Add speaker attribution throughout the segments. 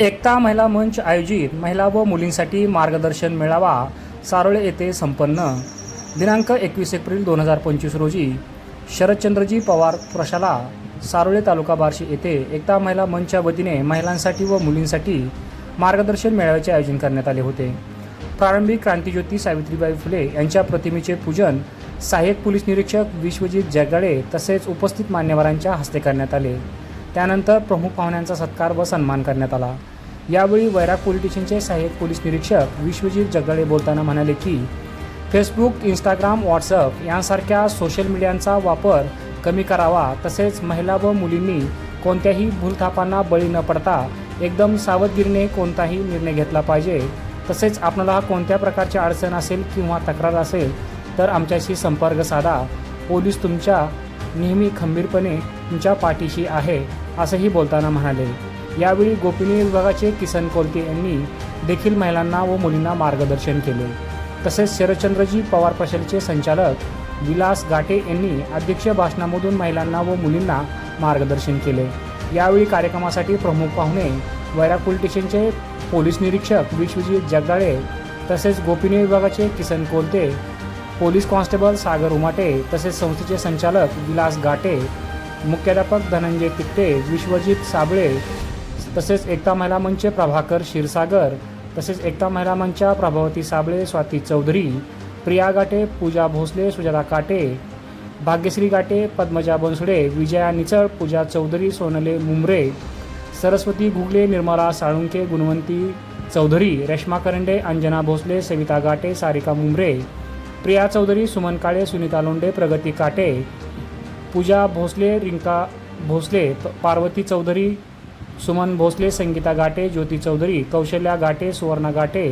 Speaker 1: एकता महिला मंच आयोजित महिला व मुलींसाठी मार्गदर्शन मेळावा सारोळे येथे संपन्न. दिनांक एकवीस एप्रिल दोन हजार पंचवीस रोजी शरदचंद्रजी पवार प्रशाला सारोळे तालुका बार्शी येथे एकता महिला मंचच्या वतीने महिलांसाठी व मुलींसाठी मार्गदर्शन मेळाव्याचे आयोजन करण्यात आले होते. प्रारंभी क्रांतीज्योती सावित्रीबाई फुले यांच्या प्रतिमेचे पूजन सहाय्यक पोलीस निरीक्षक विश्वजित जगाडे तसेच उपस्थित मान्यवरांच्या हस्ते करण्यात आले. त्यानंतर प्रमुख पाहुण्यांचा सत्कार व सन्मान करण्यात आला. यावेळी वैराग पोलीस स्टेशनचे सहाय्यक पोलीस निरीक्षक विश्वजित जगाडे बोलताना म्हणाले की फेसबुक इंस्टाग्राम व्हॉट्सअप यांसारख्या सोशल मीडियांचा वापर कमी करावा तसेच महिला व मुलींनी कोणत्याही भूलथापांना बळी न पडता एकदम सावधगिरीने कोणताही निर्णय घेतला पाहिजे. तसेच आपणाला कोणत्या प्रकारची अडचण असेल किंवा तक्रार असेल तर आमच्याशी संपर्क साधा. पोलीस तुमच्या नेहमी खंबीरपणे तुमच्या पाठीशी आहे. असंही बोलताना म्हणाले. यावेळी गोपनीय विभागाचे किसन कोलते यांनी देखील महिलांना व मुलींना मार्गदर्शन केले. तसेच शरदचंद्रजी पवार प्रशालेचे संचालक विलास गाटे यांनी अध्यक्ष भाषणामधून महिलांना व मुलींना मार्गदर्शन केले. यावेळी कार्यक्रमासाठी प्रमुख पाहुणे वैराकुल स्टेशनचे पोलीस निरीक्षक विश्वजित जगदाळे तसेच गोपनीय विभागाचे किसन कोलते पोलीस कॉन्स्टेबल सागर उमाटे तसेच संस्थेचे संचालक विलास गाटे मुख्याध्यापक धनंजय तिकटे विश्वजित साबळे तसेच एकता महिला मंचचे प्रभाकर क्षीरसागर तसेच एकता महिला मंचच्या प्रभावती साबळे स्वाती चौधरी प्रिया गाटे पूजा भोसले सुजाता काटे भाग्यश्री गाटे पद्मजा बनसुडे विजया निचळ पूजा चौधरी सोनले मुंबरे सरस्वती घुगले निर्मला साळुंके गुणवंती चौधरी रेश्मा करंडे अंजना भोसले सविता गाटे सारिका मुंबरे प्रिया चौधरी सुमन काळे सुनीता लोंडे प्रगती काटे पूजा भोसले रिंका भोसले प- पार्वती चौधरी सुमन भोसले संगीता गाटे ज्योती चौधरी कौशल्या गाटे सुवर्णा गाटे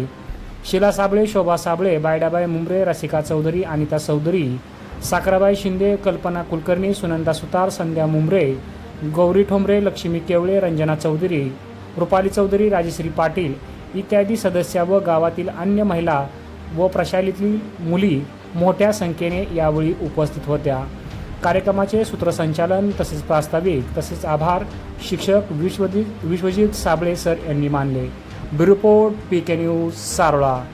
Speaker 1: शिला साबळे शोभा साबळे बायडाबाई मुंबरे रसिका चौधरी अनिता चौधरी साखराबाई शिंदे कल्पना कुलकर्णी सुनंदा सुतार संध्या मुंबरे गौरी ठोंबरे लक्ष्मी केवळे रंजना चौधरी रुपाली चौधरी राजश्री पाटील इत्यादी सदस्य व गावातील अन्य महिला व प्रशालीतील मुली मोठ्या संख्येने यावेळी उपस्थित होत्या. कार्यक्रमाचे सूत्रसंचालन तसेच प्रास्ताविक तसेच आभार शिक्षक विश्वजित विश्वजित साबळे सर यांनी मानले. Bureau report P K news Sarola.